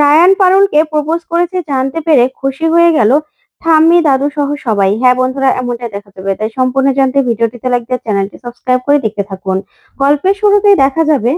Ryan পারুলকে propose করেছে, জানতে পেরে খুশি হয়ে গেল ঠাম্মি, দাদু সহ সবাই। হ্যাঁ বন্ধুরা, এমনটাই দেখা যাবে তাই সম্পূর্ণ জানতে ভিডিওটিতে লাইক দিয়ে চ্যানেলটি সাবস্ক্রাইব করে দেখতে থাকুন। গল্পের শুরুতেই দেখা যাবে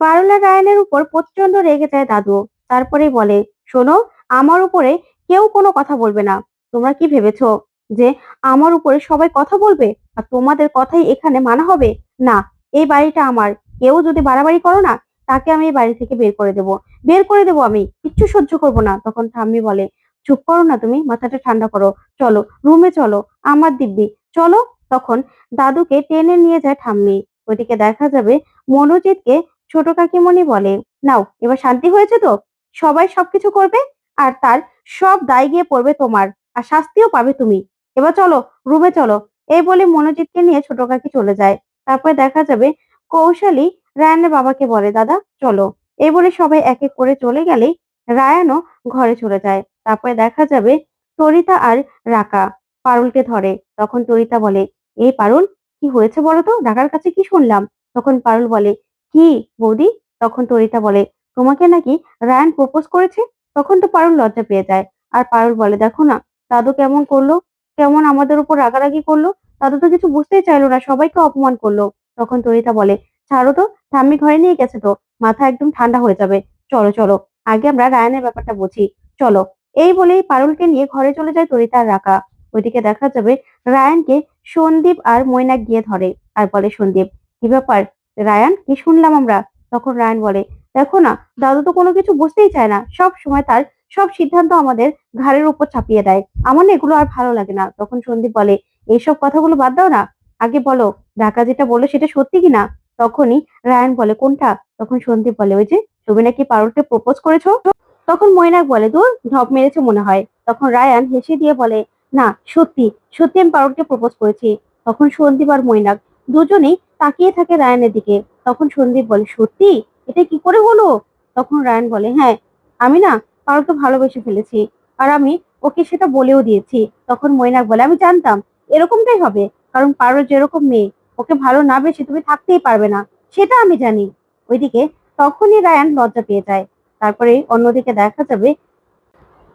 পারুল রায়ানের উপর প্রচণ্ড রেগে যায় দাদু। তারপরে বলে, শোনো, আমার উপরে কেউ কোনো কথা বলবে না। তোমরা কি ভেবেছো যে আমার উপরে সবাই কথা বলবে? আর তোমাদের কথাই এখানে মানা হবে? না, এই বাড়িটা আমার। কেউ যদি বাড়াবাড়ি করো না তাকে আমি বাড়ি থেকে বের করে দেবো। বের করে দেবো আমি, কিচ্ছু সহ্য করব না। তখন ঠাম্মি বলে, চুপ করো না তুমি, মাথাটা ঠান্ডা করো, চলো, রুমে চলো, আমার দিব্যি, চলো। তখন দাদুকে টেনে নিয়ে যায় ঠাম্মি। ওইদিকে দেখা যাবে মনোজিৎকে ছোট কাকিমণি বলে, নাও, এবার শান্তি হয়েছে তো? সবাই সবকিছু করবে? আর তার সব দায় গিয়ে পড়বে তোমার, আর শাস্তিও পাবে তুমি। এবার চলো, রুমে চলো। এই বলে মনোজিৎকে নিয়ে ছোট কাকি চলে যায়। তারপরে দেখা যাবে কৌশলী রায়ানের বাবাকে বলে, দাদা, চলো। এই বলে সবাই এক এক করে চলে গেলেই রায়ানও ঘরে চলে যায়। তারপরে দেখা যাবে তরিতা আর রাকা পারুলকে ধরে। তখন তরিতা বলে, এই পারুল, কি হয়েছে বলো তো? রাকার কাছে কি শুনলাম? তখন পারুল বলে, কি বৌদি? তখন তরিতা বলে, তোমাকে নাকি রায়ান প্রপোজ করেছে? তখন তো পারুল লজ্জা পেয়ে যায়। আর পারুল বলে, দেখো না, দাদু কেমন করল? কেমন আমাদের উপর রাগারাগি করল? দাদু তো কিছু বুঝতেই চাইলো না, সবাইকে অপমান করল। তখন তরিতা বলে ছাড়ো তো, ঠাম্মি ঘরে নিয়ে গেছে তো, মাথা একদম ঠান্ডা হয়ে যাবে। চলো চলো, আগে আমরা রায়ানের ব্যাপারটা বুঝি। চলো, এই বলেই পারুলকে নিয়ে ঘরে চলে যায় তরিতার রাখা ওইদিকে দেখা যাবে রায়ানকে সন্দীপ আর মৈনাক গিয়ে ধরে, আর বলে, সন্দীপ, কি ব্যাপার? রায়ান, কি শুনলাম আমরা? তখন রায়ান বলে, দেখো না, দাদু তো কোনো কিছু বুঝতেই চায় না। সব সময় তার সব সিদ্ধান্ত আমাদের ঘাড়ের উপর চাপিয়ে দেয়। আমার না এগুলো আর ভালো লাগে না। তখন সন্দীপ বলে, এইসব কথাগুলো বাদ দাও না। আগে বলো ঢাকা যেটা বলল সেটা সত্যি কিনা তখনই রায়ান বলে, কোনটা? তখন সন্দীপ বলে, ওই যে তুমি নাকি পারুলকে প্রপোজ করেছ? তখন ময়নাক বলে, দূর ঢপ মেরেছে মনে হয়। তখন রায়ান হেসে দিয়ে বলে, না, সত্যি সত্যি আমি পারুলকে প্রপোজ করেছি। তখন সন্দীপ আর মৈনাক দুজনেই তাকিয়ে থাকে রায়ানের দিকে। তখন সন্দীপ বলে, সত্যি? এটা কি করে হলো? তখন রায়ান বলে হ্যাঁ আমি না পারুলকে ভালোবেসে ফেলেছি আর আমি ওকে সেটা বলেও দিয়েছি। তখন মৈনাক বলে, আমি জানতাম, এরকমটাই হবে। কারণ পারুল যেরকম মেয়ে ওকে ভালো না বেশি তুমি থাকতেই পারবে না সেটা আমি জানি। ওইদিকে তখনই রায়ান লজ্জা পেয়ে যায়। তারপরে অন্যদিকে দেখা যাবে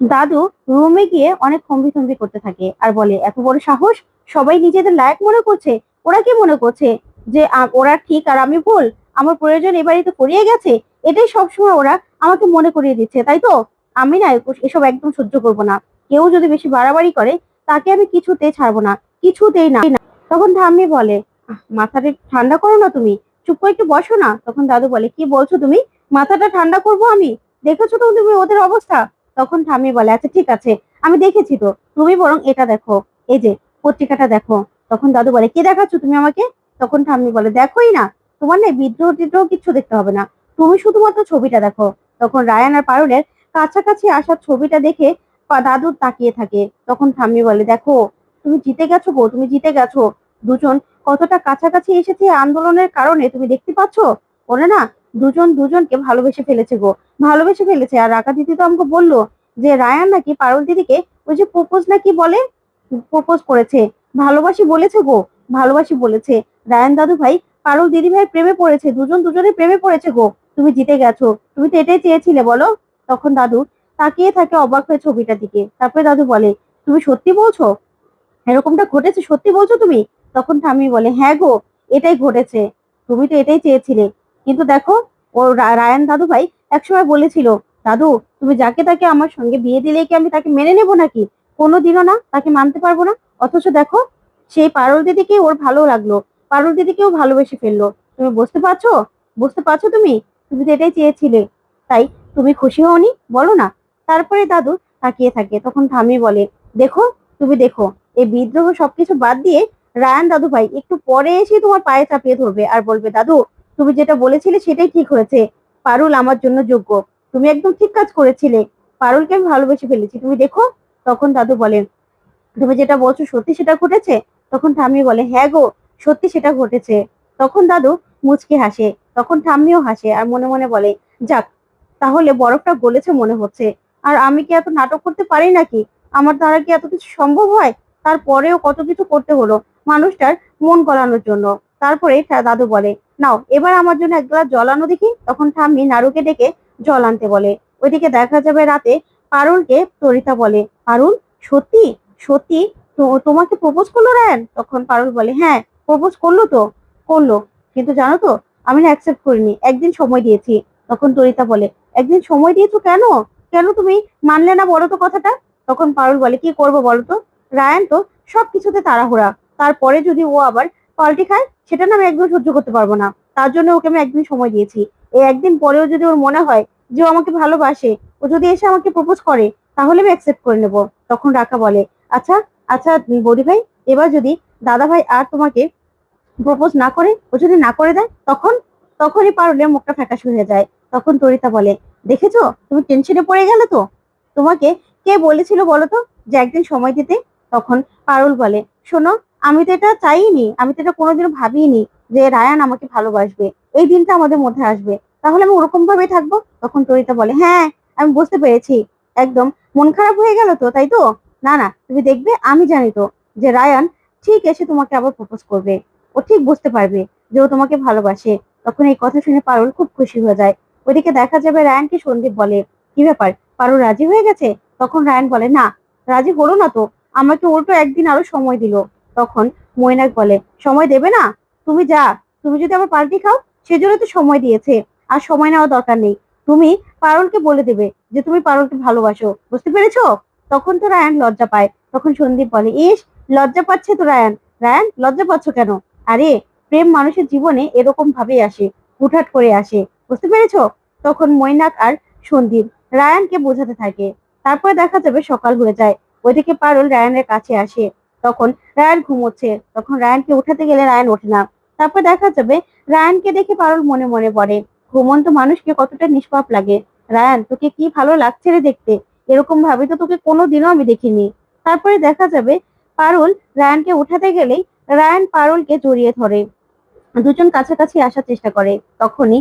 দাদু রুমে গিয়ে অনেক থম্বি থম্বি করতে থাকে আর বলে এত বড় সাহস? সবাই নিজেদের লায়ক মনে করছে? ওরা কি মনে করছে যে ওরা ঠিক আর আমি ভুল? আমার প্রয়োজন এ তো করিয়ে গেছে? এটাই সবসময় ওরা আমাকে মনে করিয়ে দিচ্ছে তাই তো? আমি না এসব একদম সহ্য করব না। কেউ যদি বেশি বাড়াবাড়ি করে তাকে আমি কিছুতেই ছাড়বো না কিছুতেই না। তখন ঠাম্মি বলে "আহ, মাথাটা ঠান্ডা করো না তুমি। চুপ করে একটু বসো না। তখন দাদু বলে, কি বলছো তুমি? মাথাটা ঠান্ডা করব আমি? দেখেছ তো তুমি ওদের অবস্থা? তখন ঠাম্মি বলে আচ্ছা ঠিক আছে, আমি দেখেছি তো। তুমি বরং এটা দেখো। এই যে, পত্রিকাটা দেখো। তখন দাদু বলে, কি দেখাচ্ছ তুমি আমাকে? তখন ঠাম্মি বলে, দেখোই না। তোমার না বিদ্রোহ টিদ্রোহ কিছু দেখতে হবে না। তুমি শুধুমাত্র ছবিটা দেখো। তখন রায়ান আর পারুলের কাছাকাছি আসার ছবিটা দেখে পা- দাদু তাকিয়ে থাকে। তখন ঠাম্মি বলে, দেখো, তুমি জিতে গেছো গো, তুমি জিতে গেছো। দুজন কতটা কাছাকাছি এসেছে আন্দোলনের কারণে তুমি দেখতে পাচ্ছ? ওরা না দুজন দুজনকে ভালোবেসে ফেলেছে গো, ভালোবেসে ফেলেছে। আর রাকা দিদি তো আমাকে বলল যে, রায়ান নাকি পারুল দিদিকে ওই যে প্রপোজ নাকি বলে, প্রপোজ করেছে। ভালোবাসি বলেছে গো, ভালোবাসি বলেছে। রায়ান দাদু ভাই, পারুল দিদি ভাই প্রেমে পড়েছে, দুজন দুজনে প্রেমে পড়েছে গো। তুমি জিতে গেছো, তুমি তো এটাই চেয়েছিলে, বলো। তখন দাদু তাকিয়ে থাকে অবাক হয়ে ছবিটার দিকে। তারপরে দাদু বলে, তুমি সত্যি বলছো? এরকমটা ঘটেছে? সত্যি বলছো তুমি? তখন ঠাম্মি বলে হ্যাঁ গো, এটাই ঘটেছে। তুমি তো এটাই চেয়েছিলে। কিন্তু দেখো, ও রায়ান দাদু ভাই একসময় বলেছিল, দাদু, তুমি যাকে তাকে আমার সঙ্গে বিয়ে দিলে কি আমি তাকে মেনে নেব নাকি? কোনোদিনও না, তাকে মানতে পারব না। অথচ দেখো, সেই পারুল দিদিকে ওর ভালো লাগল। পারুল দিদিকেও ভালোবেসে ফেলল। তুমি বুঝতে পারছ? বুঝতে পারছ তুমি? তুমি তো এটাই চেয়েছিলে। তাই তুমি খুশি হওনি? বলো না। তারপরে দাদু তাকিয়ে থাকে। তখন ঠাম্মি বলে, দেখো, তুমি দেখো, এই বিদ্রোহ সবকিছু বাদ দিয়ে রায়ান দাদু ভাই, একটু পরে এসে তোমার পায়ে চাপিয়ে ধরবে আর বলবে, দাদু, তুমি যেটা বলেছিলে সেটাই ঠিক হয়েছে। পারুল আমার জন্য যোগ্য। তুমি একদম ঠিক কাজ করেছিলে। পারুলকে আমি ভালোবেসে ফেলেছি। তুমি দেখো। তখন দাদু বলেন তুমি যেটা বলছো সত্যি সেটা ঘটেছে? তখন ঠাম্মি বলে হ্যাঁ গো, সত্যি সেটা ঘটেছে। তখন দাদু মুচকে হাসে। তখন ঠাম্মিও হাসে আর মনে মনে বলে, যাক, তাহলে বরফটা গলেছে মনে হচ্ছে। আর আমি কি এত নাটক করতে পারি নাকি? আমার দ্বারা কি এত কিছু সম্ভব হয়? তারপরেও কত কিছু করতে হলো? মানুষটার মন গলানোর জন্য। তারপরে দাদু বলে, নাও, এবার আমার জন্য এক গ্লাস জল আনো দেখি। তখন ঠাম্মি নাড়ুকে ডেকে জল আনতে বলে। ওইদিকে দেখা যাবে রাতে পারুলকে তরিতা বলে, পারুল, সত্যি? সত্যি? তোমাকে প্রপোজ করল রায়ান তখন পারুল বলে হ্যাঁ প্রপোজ করল তো, করল। কিন্তু জানো তো, আমি না অ্যাকসেপ্ট করিনি, একদিন সময় দিয়েছি। তখন তরিতা বলে, একদিন সময় দিয়েছ কেন? কেন তুমি মানলে না বলো তো কথাটা? তখন পারুল বলে, কি করব বলো তো? রায়ান তো সব কিছুতে তাড়াহুড়া। তারপরে যদি ও আবার পাল্টি খায় সেটা না আমি একদম সহ্য করতে পারব না। তার জন্য ওকে আমি একদিন সময় দিয়েছি। এই একদিন পরেও যদি ওর মনে হয় যে ও আমাকে ভালোবাসে, ও যদি এসে আমাকে প্রপোজ করে, তাহলে আমি অ্যাকসেপ্ট করে নেব, তখন রাখা বলে। আচ্ছা আচ্ছা বৌদি ভাই, এবার যদি দাদা ভাই আর তোমাকে প্রপোজ না করে, ও যদি না করে দেয়, তখন, তখনই পারলে মুখটা ফ্যাকাশ হয়ে যায়। তখন তরিতা বলে, দেখেছ, তুমি টেনশনে পড়ে গেলে তো? তোমাকে কে বলেছিল বলো তো? যে একদিন সময় দিতে? তখন পারুল বলে, শোনো আমি তো এটা চাইনি, আমি তো এটা কোনোদিনও ভাবিনি যে রায়ান আমাকে ভালোবাসবে, এই দিনটা আমাদের মধ্যে আসবে। তাহলে আমি ওরকম ভাবেই থাকব? তখন তরিতা বলে হ্যাঁ আমি বুঝতে পেরেছি, একদম। মন খারাপ হয়ে গেল তো, তাই তো? না না, তুমি দেখবে, আমি জানি তো যে রায়ান ঠিক এসে তোমাকে আবার প্রপোজ করবে। ও ঠিক বুঝতে পারবে যে ও তোমাকে ভালোবাসে। তখন এই কথা শুনে পারুল খুব খুশি হয়ে যায়। ওইদিকে দেখা যাবে রায়ানকে সন্দীপ বলে, কি ব্যাপার? পারুল রাজি হয়ে গেছে? তখন রায়ান বলে, না, রাজি হলো না তো। আমাকে উল্টো একদিন আরও সময় দিল। তখন মৈনাক বলে, সময় দেবে না? তুমি যা, তুমি যদি আবার পাল্টি খাও, সেজন্য তো সময় দিয়েছে, আর সময় নেওয়া দরকার নেই। তুমি পারুলকে বলে দেবে যে, তুমি পারুলকে ভালোবাসো। বুঝতে পেরেছ? তখন তো রায়ান লজ্জা পায়। তখন সন্দীপ বলে, ইস, লজ্জা পাচ্ছে তো রায়ান। রায়ান, লজ্জা পাচ্ছ কেন? আরে, প্রেম মানুষের জীবনে এরকম ভাবেই আসে, হুটহাট করে আসে। বুঝতে পেরেছ? তখন মৈনাক আর সন্দীপ রায়ানকে বোঝাতে থাকে। তারপরে দেখা যাবে সকাল হয়ে যায়। ওইদিকে পারুল রায়ানের কাছে আসে। তখন রায়ান ঘুমোচ্ছে। তখন রায়ানকে উঠাতে গেলে রায়ান ওঠে না। তারপর দেখা যাবে রায়ানকে দেখে পারুল মনে মনে পড়ে। ঘুমন্ত মানুষকে কতটা নিষ্পাপ লাগে। রায়ান, তোকে কি ভালো লাগছে রে দেখতে? এরকম ভাবে তো তোকে কোনোদিনও আমি দেখিনি। তারপরে দেখা যাবে পারুল রায়ানকে উঠাতে গেলেই রায়ান পারুলকে জড়িয়ে ধরে। দুজন কাছাকাছি আসার চেষ্টা করে। তখনই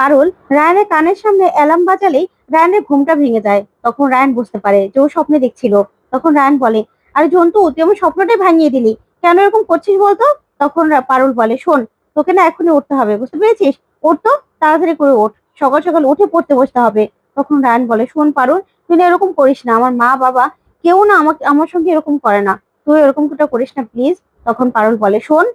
পারুল রায়ানের কানের সামনে অ্যালার্ম বাজালেই রায়ানের ঘুমটা ভেঙে যায়। তখন রায়ান বুঝতে পারে যে ও স্বপ্নে দেখছিল। তখন রায়ান বলে আরে জন্তু তুই আমার স্বপ্নটাই ভাঙিয়ে দিলি। কেন এরকম করছিস বলতো? তখন পারুল বলে, শোন, তোকে না এখনই উঠতে হবে, বুঝতে পেরেছিস? ওঠ তো, তাড়াতাড়ি করে ওঠ সকাল সকাল উঠে পড়তে বসতে হবে। তখন রায়ান বলে, শোন পারুল, তুই না এরকম করিস না। আমার মা, বাবা কেউ না আমাকে, আমার সঙ্গে এরকম করে না। তুই এরকম কোটা করিস না প্লিজ তখন পারুল বলে, শোন,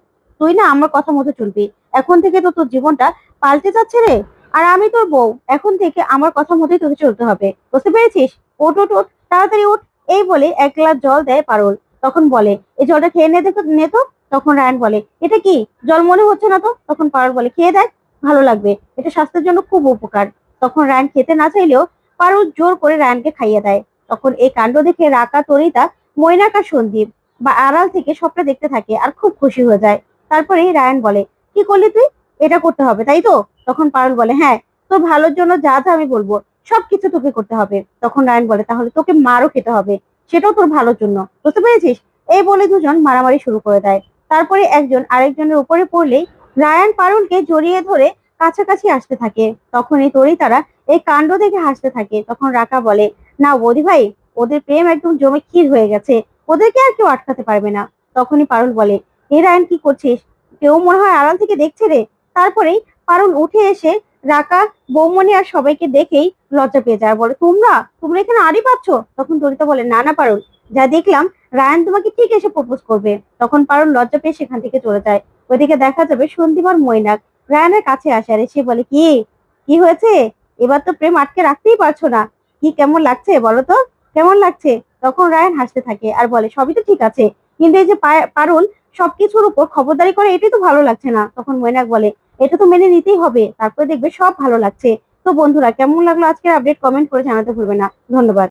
তুই না আমার কথা মতো চলবি। এখন থেকে তো তোর জীবনটা পাল্টে যাচ্ছে রে। আর আমি তোর বউ। এখন থেকে আমার কথা মতোই তোকে চলতে হবে। বুঝতে পেরেছিস? ওঠ ওঠ ওঠ তাড়াতাড়ি ওঠ এই বলে এক গ্লাস জল দেয় পারুল। তখন বলে, এই জলটা খেয়ে নে দেখো, নে তো। তখন রায়ন বলে, এটা কি? জল মনে হচ্ছে না তো? তখন পারুল বলে, খেয়ে দেখ, ভালো লাগবে। এটা স্বাস্থ্যের জন্য খুব উপকার। তখন রায়ন খেতে না চাইলেও পারুল জোর করে রায়ানকে খাইয়ে দেয়। তখন এই কাণ্ড দেখে রাকা, তরিতা, মৈনাকা সন্দীপ বা আড়াল থেকে সবটা দেখতে থাকে আর খুব খুশি হয়ে যায়। তারপরে রায়ান বলে, কি করলি তুই? এটা করতে হবে, তাই তো? তখন পারুল বলে হ্যাঁ তোর ভালোর জন্য যা যা আমি বলব সবকিছু তোকে করতে হবে। তখন রায়ান বলে, তাহলে তোকে মারও খেতে হবে। সেটাও তোর ভালোর জন্য। বুঝতে পেরেছিস? এই বলে দুজন মারামারি শুরু করে দেয়। তারপরে একজন আরেকজনের উপরে পড়লেই রায়ান পারুলকে জড়িয়ে ধরে কাছাকাছি আসতে থাকে। তখনই তরি তারা এই কাণ্ড দেখে হাসতে থাকে। তখন রাকা বলে, না, বৌদি ভাই, ওদের প্রেম একদম জমে ক্ষীর হয়ে গেছে। ওদেরকে আর কেউ আটকাতে পারবে না। তখনই পারুল বলে এ রায়ান, কি করছিস? কেউ মনে হয় আড়াল থেকে দেখছে রে? তারপরেই পারুল উঠে এসে রাকা বৌমনি আর সবাইকে দেখেই লজ্জা পেয়ে যায়। বলে, তোমরা? তোমরা এখানে আড়ি পাচ্ছ? তখন তরিতা বলে, না না, পারুল। যা দেখলাম, রায়ান তোমাকে ঠিক এসে প্রপোজ করবে। তখন পারুল লজ্জা পেয়ে সেখান থেকে চলে যায়। ওইদিকে দেখা যাবে সন্দীপ আর রায়ানের কাছে আসে আর সে বলে, কি? কি হয়েছে? এবার তো প্রেম আটকে রাখতেই পারছ না। কি কেমন লাগছে বলো তো? কেমন লাগছে? তখন রায়ান হাসতে থাকে আর বলে, সবই তো ঠিক আছে। কিন্তু এই যে পারুল, সবকিছুর উপর খবরদারি করে এটাই তো ভালো লাগছে না। তখন মৈনাক বলে এটা তো মেনে নিতেই হবে। তারপরে দেখবে সব ভালো লাগছে। তো বন্ধুরা, কেমন লাগল আজকের আপডেট কমেন্ট করে জানাতে ভুলবে না। ধন্যবাদ।